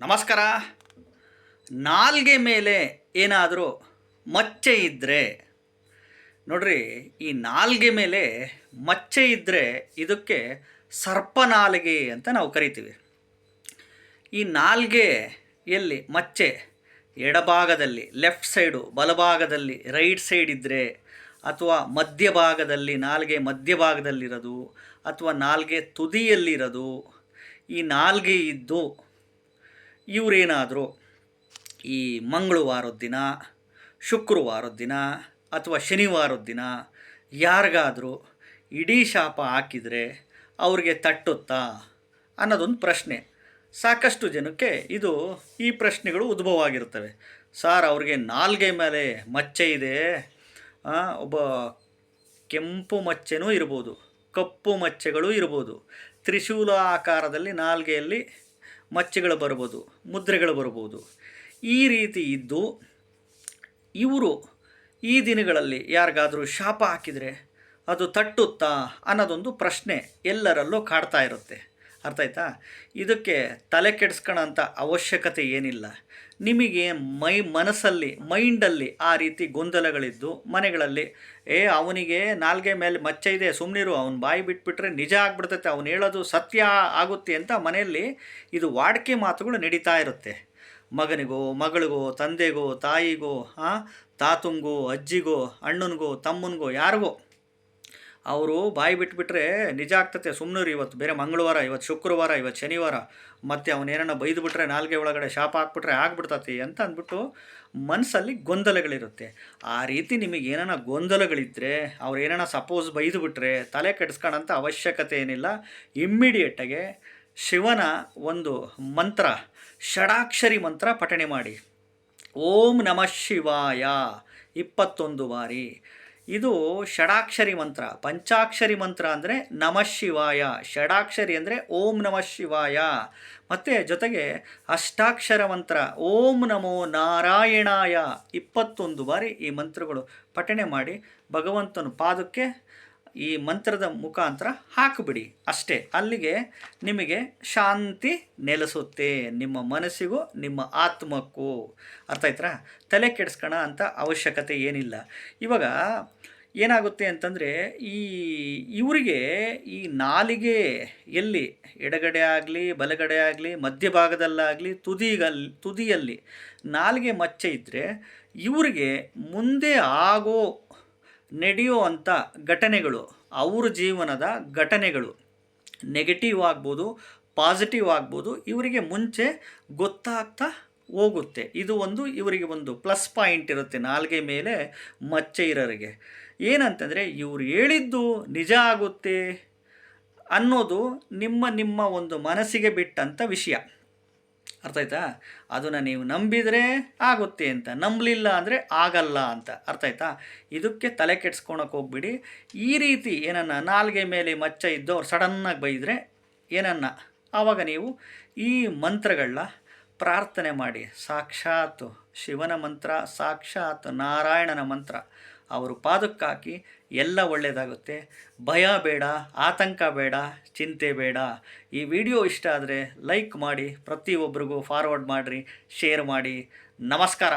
ನಮಸ್ಕಾರ. ನಾಲ್ಗೆ ಮೇಲೆ ಏನಾದರೂ ಮಚ್ಚೆ ಇದ್ದರೆ ನೋಡ್ರಿ, ಈ ನಾಲ್ಗೆ ಮೇಲೆ ಮಚ್ಚೆ ಇದ್ದರೆ ಇದಕ್ಕೆ ಸರ್ಪನಾಲಿಗೆ ಅಂತ ನಾವು ಕರಿತೀವಿ. ಈ ನಾಲ್ಗೆ ಎಲ್ಲಿ ಮಚ್ಚೆ ಎಡಭಾಗದಲ್ಲಿ ಲೆಫ್ಟ್ ಸೈಡು ಬಲಭಾಗದಲ್ಲಿ ರೈಟ್ ಸೈಡ್ ಇದ್ದರೆ ಅಥವಾ ಮಧ್ಯಭಾಗದಲ್ಲಿ, ನಾಲ್ಗೆ ಮಧ್ಯಭಾಗದಲ್ಲಿರೋದು, ಅಥವಾ ನಾಲ್ಗೆ ತುದಿಯಲ್ಲಿರೋದು, ಈ ನಾಲ್ಗೆ ಇದ್ದು ಇವರೇನಾದರೂ ಈ ಮಂಗಳವಾರದ ದಿನ, ಶುಕ್ರವಾರದ ದಿನ ಅಥವಾ ಶನಿವಾರದ ದಿನ ಯಾರಿಗಾದರೂ ಇಡೀ ಶಾಪ ಹಾಕಿದರೆ ಅವ್ರಿಗೆ ತಟ್ಟುತ್ತಾ ಅನ್ನೋದೊಂದು ಪ್ರಶ್ನೆ. ಸಾಕಷ್ಟು ಜನಕ್ಕೆ ಇದು ಈ ಪ್ರಶ್ನೆಗಳು ಉದ್ಭವ ಆಗಿರ್ತವೆ ಸಾರ್, ಅವ್ರಿಗೆ ನಾಲ್ಗೆ ಮೇಲೆ ಮಚ್ಚೆ ಇದೆ. ಒಬ್ಬ ಕೆಂಪು ಮಚ್ಚೆನೂ ಇರ್ಬೋದು, ಕಪ್ಪು ಮಚ್ಚೆಗಳು ಇರ್ಬೋದು. ತ್ರಿಶೂಲ ಆಕಾರದಲ್ಲಿ ನಾಲ್ಗೆಯಲ್ಲಿ ಮಚ್ಚೆಗಳು ಬರ್ಬೋದು, ಮುದ್ರೆಗಳು ಬರ್ಬೋದು. ಈ ರೀತಿ ಇದ್ದು ಇವರು ಈ ದಿನಗಳಲ್ಲಿ ಯಾರಿಗಾದರೂ ಶಾಪ ಹಾಕಿದರೆ ಅದು ತಟ್ಟುತ್ತಾ ಅನ್ನೋದೊಂದು ಪ್ರಶ್ನೆ ಎಲ್ಲರಲ್ಲೂ ಕಾಡ್ತಾ ಇರುತ್ತೆ. ಅರ್ಥ ಆಯ್ತಾ? ಇದಕ್ಕೆ ತಲೆ ಕೆಡಿಸ್ಕೊಳ್ಳೋಂಥ ಅವಶ್ಯಕತೆ ಏನಿಲ್ಲ. ನಿಮಗೆ ಮೈ ಮನಸ್ಸಲ್ಲಿ, ಮೈಂಡಲ್ಲಿ ಆ ರೀತಿ ಗೊಂದಲಗಳಿದ್ದು, ಮನೆಗಳಲ್ಲಿ, ಏ, ಅವನಿಗೆ ನಾಲ್ಗೆ ಮೇಲೆ ಮಚ್ಚ ಇದೆ ಸುಮ್ಮನಿರು ಅವ್ನ ಬಾಯಿ ಬಿಟ್ಬಿಟ್ರೆ ನಿಜ ಆಗ್ಬಿಡ್ತೈತೆ, ಅವ್ನು ಹೇಳೋದು ಸತ್ಯ ಆಗುತ್ತೆ ಅಂತ ಮನೆಯಲ್ಲಿ ಇದು ವಾಡಿಕೆ ಮಾತುಗಳು ನಡೀತಾ ಇರುತ್ತೆ. ಮಗನಿಗೋ, ಮಗಳಿಗೋ, ತಂದೆಗೋ, ತಾಯಿಗೋ ಹಾಂ ತಾತುಂಗೋ, ಅಜ್ಜಿಗೋ, ಅಣ್ಣನಿಗೋ, ತಮ್ಮನಿಗೋ, ಯಾರಿಗೋ ಅವರು ಬಾಯಿ ಬಿಟ್ಬಿಟ್ರೆ ನಿಜ ಆಗ್ತತೆ. ಸುಮ್ಮನೆ ಇವತ್ತು. ಬೇರೆ ಮಂಗಳವಾರ, ಇವತ್ತು ಶುಕ್ರವಾರ, ಇವತ್ತು ಶನಿವಾರ. ಮತ್ತು ಅವನೇನ ಬೈದುಬಿಟ್ರೆ ನಾಲ್ಗೆ ಒಳಗಡೆ ಶಾಪ ಹಾಕ್ಬಿಟ್ರೆ ಆಗ್ಬಿಡ್ತತಿ ಅಂತ ಅಂದ್ಬಿಟ್ಟು ಮನಸ್ಸಲ್ಲಿ ಗೊಂದಲಗಳಿರುತ್ತೆ. ಆ ರೀತಿ ನಿಮಗೆ ಏನಾನ ಗೊಂದಲಗಳಿದ್ದರೆ ಅವ್ರು ಏನಾರ ಸಪೋಸ್ ಬೈದುಬಿಟ್ರೆ ತಲೆ ಕೆಡಿಸ್ಕೊಳಂಥ ಅವಶ್ಯಕತೆ ಏನಿಲ್ಲ. ಇಮ್ಮಿಡಿಯೇಟಾಗೆ ಶಿವನ ಒಂದು ಮಂತ್ರ, ಷಡಾಕ್ಷರಿ ಮಂತ್ರ ಪಠಣೆ ಮಾಡಿ. ಓಂ ನಮಃ ಶಿವಾಯ. ಇಪ್ಪತ್ತೊಂದು ಬಾರಿ. ಇದು ಷಡಾಕ್ಷರಿ ಮಂತ್ರ. ಪಂಚಾಕ್ಷರಿ ಮಂತ್ರ ಅಂದರೆ ನಮಃ ಶಿವಾಯ. ಷಡಾಕ್ಷರಿ ಅಂದರೆ ಓಂ ನಮಃ ಶಿವಾಯ. ಮತ್ತು ಜೊತೆಗೆ ಅಷ್ಟಾಕ್ಷರ ಮಂತ್ರ, ಓಂ ನಮೋ ನಾರಾಯಣಾಯ. ಇಪ್ಪತ್ತೊಂದು ಬಾರಿ ಈ ಮಂತ್ರಗಳು ಪಠಣೆ ಮಾಡಿ ಭಗವಂತನ ಪಾದಕ್ಕೆ ಈ ಮಂತ್ರದ ಮುಖಾಂತರ ಹಾಕಿಬಿಡಿ ಅಷ್ಟೇ. ಅಲ್ಲಿಗೆ ನಿಮಗೆ ಶಾಂತಿ ನೆಲೆಸುತ್ತೆ. ನಿಮ್ಮ ಮನಸ್ಸಿಗೂ, ನಿಮ್ಮ ಆತ್ಮಕ್ಕೂ. ಅರ್ಥ ಆಯ್ತಾ ತಲೆ ಕೆಡಿಸ್ಕೋಣ ಅಂತ ಅವಶ್ಯಕತೆ ಏನಿಲ್ಲ. ಇವಾಗ ಏನಾಗುತ್ತೆ ಅಂತಂದರೆ, ಈ ಇವರಿಗೆ ಈ ನಾಲಿಗೆ ಎಲ್ಲಿ, ಎಡಗಡೆ ಆಗಲಿ, ಬಲಗಡೆ ಆಗಲಿ, ಮಧ್ಯಭಾಗದಲ್ಲಾಗಲಿ ತುದಿಗಲ್ಲಿ ತುದಿಯಲ್ಲಿ ನಾಲಿಗೆ ಮಚ್ಚೆ ಇದ್ದರೆ ಇವರಿಗೆ ಮುಂದೆ ಆಗೋ ನಡೆಯೋ ಅಂಥ ಘಟನೆಗಳು, ಅವ್ರ ಜೀವನದ ಘಟನೆಗಳು ನೆಗೆಟಿವ್ ಆಗ್ಬೋದು ಪಾಸಿಟಿವ್ ಆಗ್ಬೋದು, ಇವರಿಗೆ ಮುಂಚೆ ಗೊತ್ತಾಗ್ತಾ ಹೋಗುತ್ತೆ. ಇದು ಒಂದು ಇವರಿಗೆ ಒಂದು ಪ್ಲಸ್ ಪಾಯಿಂಟ್ ಇರುತ್ತೆ ನಾಲ್ಗೆ ಮೇಲೆ ಮಚ್ಚೆ ಇರೋರಿಗೆ. ಏನಂತಂದರೆ, ಇವ್ರು ಹೇಳಿದ್ದು ನಿಜ ಆಗುತ್ತೆ ಅನ್ನೋದು ನಿಮ್ಮ ನಿಮ್ಮ ಒಂದು ಮನಸ್ಸಿಗೆ ಬಿಟ್ಟಂಥ ವಿಷಯ. ಅರ್ಥ ಆಯ್ತಾ ಅದನ್ನು ನೀವು ನಂಬಿದರೆ ಆಗುತ್ತೆ ಅಂತ, ನಂಬಲಿಲ್ಲ ಅಂದರೆ ಆಗಲ್ಲ ಅಂತ ಅರ್ಥ ಆಯ್ತಾ ಇದಕ್ಕೆ ತಲೆ ಕೆಡ್ಸ್ಕೊಳಕ್ಕೆ ಹೋಗ್ಬಿಡಿ. ಈ ರೀತಿ ಏನನ್ನ ನಾಲ್ಗೆ ಮೇಲೆ ಮಚ್ಚ ಇದ್ದವ್ರು ಸಡನ್ನಾಗಿ ಬೈದರೆ ಏನನ್ನ? ಆವಾಗ ನೀವು ಈ ಮಂತ್ರಗಳನ್ನ ಪ್ರಾರ್ಥನೆ ಮಾಡಿ, ಸಾಕ್ಷಾತ್ ಶಿವನ ಮಂತ್ರ, ಸಾಕ್ಷಾತ್ ನಾರಾಯಣನ ಮಂತ್ರ. ಅವರು ಪಾದಕ್ಕಾಕಿ ಎಲ್ಲ ಒಳ್ಳೆಯದಾಗುತ್ತೆ ಭಯ ಬೇಡ, ಆತಂಕ ಬೇಡ, ಚಿಂತೆ ಬೇಡ. ಈ ವಿಡಿಯೋ ಇಷ್ಟ ಆದರೆ ಲೈಕ್ ಮಾಡಿ, ಪ್ರತಿಯೊಬ್ಬರಿಗೂ ಫಾರ್ವರ್ಡ್ ಮಾಡಿರಿ ಶೇರ್ ಮಾಡಿ. ನಮಸ್ಕಾರ.